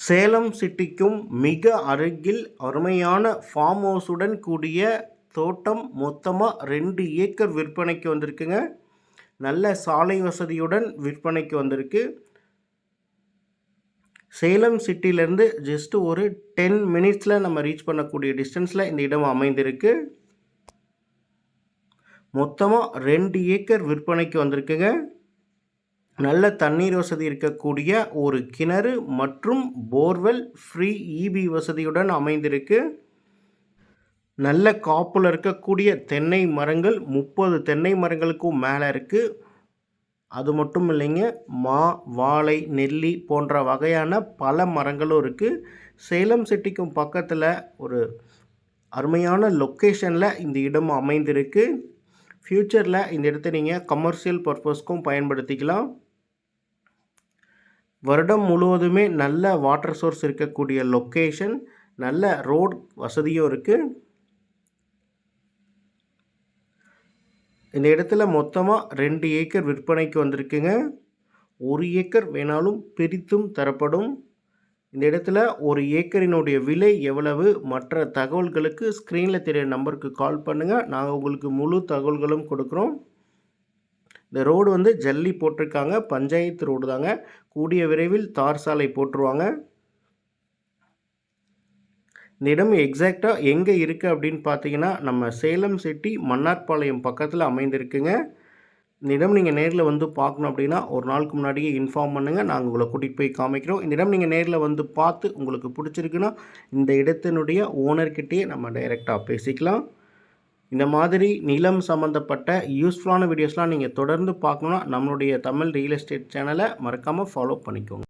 சேலம் சிட்டிக்கும் மிக அருகில் அருமையான ஃபார்ம் ஹவுஸுடன் கூடிய தோட்டம் மொத்தமாக ரெண்டு ஏக்கர் விற்பனைக்கு வந்திருக்குங்க. நல்ல சாலை வசதியுடன் விற்பனைக்கு வந்திருக்கு. சேலம் சிட்டிலேருந்து ஜஸ்ட் ஒரு டென் மினிட்ஸில் நம்ம ரீச் பண்ணக்கூடிய டிஸ்டன்ஸில் இந்த இடம் அமைந்திருக்கு. மொத்தமாக ரெண்டு ஏக்கர் விற்பனைக்கு வந்திருக்குங்க. நல்ல தண்ணீர் வசதி இருக்கக்கூடிய ஒரு கிணறு மற்றும் போர்வெல் ஃப்ரீ இபி வசதியுடன் அமைந்திருக்கு. நல்ல காப்பில் இருக்கக்கூடிய தென்னை மரங்கள் முப்பது தென்னை மரங்களுக்கும் மேலே இருக்குது அது மட்டும் இல்லைங்க மா வாழை நெல்லி போன்ற வகையான பல மரங்களும் இருக்குது சேலம் சிட்டிக்கும் பக்கத்தில் ஒரு அருமையான லொக்கேஷனில் இந்த இடம் அமைந்திருக்கு. ஃப்யூச்சரில் இந்த இடத்த நீங்கள் கமர்ஷியல் பர்பஸ்க்கும் பயன்படுத்திக்கலாம். வருடம் முழுவதுமே நல்ல வாட்டர் சோர்ஸ் இருக்கக்கூடிய லொக்கேஷன் நல்ல ரோட் வசதியும் இருக்குது இந்த இடத்துல மொத்தமாக ரெண்டு ஏக்கர் விற்பனைக்கு வந்திருக்குங்க. ஒரு ஏக்கர் வேணாலும் பிரித்தும் தரப்படும். இந்த இடத்துல ஒரு ஏக்கரினுடைய விலை எவ்வளவு மற்ற தகவல்களுக்கு ஸ்க்ரீனில் தெரிய நம்பருக்கு கால் பண்ணுங்கள் நாங்கள் உங்களுக்கு முழு தகவல்களும் கொடுக்குறோம். இந்த ரோடு வந்து ஜல்லி போட்டிருக்காங்க. பஞ்சாயத்து ரோடு தாங்க. கூடிய விரைவில் தார் சாலை போட்டுருவாங்க. இந்த இடம் எக்ஸாக்டாக எங்கே இருக்குது அப்படின்னு பார்த்தீங்கன்னா நம்ம சேலம் சிட்டி மன்னார்பாளையம் பக்கத்தில் அமைந்திருக்குங்க. இந்த இடம் நீங்கள் நேரில் வந்து பார்க்கணும் அப்படின்னா ஒரு நாளுக்கு முன்னாடியே இன்ஃபார்ம் பண்ணுங்கள் நாங்கள் உங்களை கூட்டிகிட்டு போய் காமிக்கிறோம். இந்த இடம் நீங்கள் நேரில் வந்து பார்த்து உங்களுக்கு பிடிச்சிருக்குன்னா இந்த இடத்தினுடைய ஓனர்கிட்டயே நம்ம டைரெக்டாக பேசிக்கலாம். இந்த மாதிரி நிலம் சம்மந்தப்பட்ட யூஸ்ஃபுல்லான வீடியோஸ்லாம் நீங்கள் தொடர்ந்து பார்க்கணுன்னா நம்மளுடைய தமிழ் ரியல் எஸ்டேட் சேனலை மறக்காமல் ஃபாலோ பண்ணிக்கோங்க.